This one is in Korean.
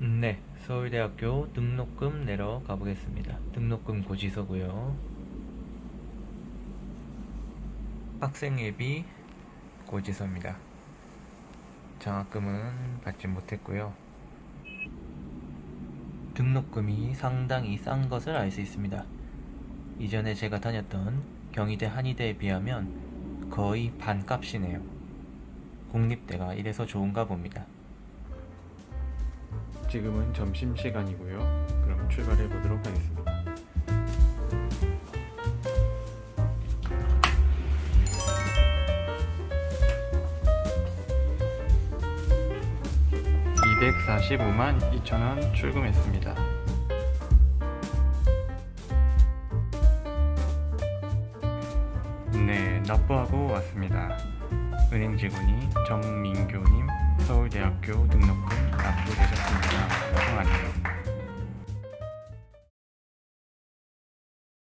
네, 서울대학교 등록금 내러 가보겠습니다. 등록금 고지서고요. 학생 예비 고지서입니다. 장학금은 받지 못했고요. 등록금이 상당히 싼 것을 알 수 있습니다. 이전에 제가 다녔던 경희대 한의대에 비하면 거의 반값이네요. 공립대가 이래서 좋은가 봅니다. 지금은 점심시간이고요. 그럼 출발해 보도록 하겠습니다. (245만 2천원) 출금했습니다. 네, 납부하고 왔습니다. 은행 직원이 정민교님 서울대학교 등록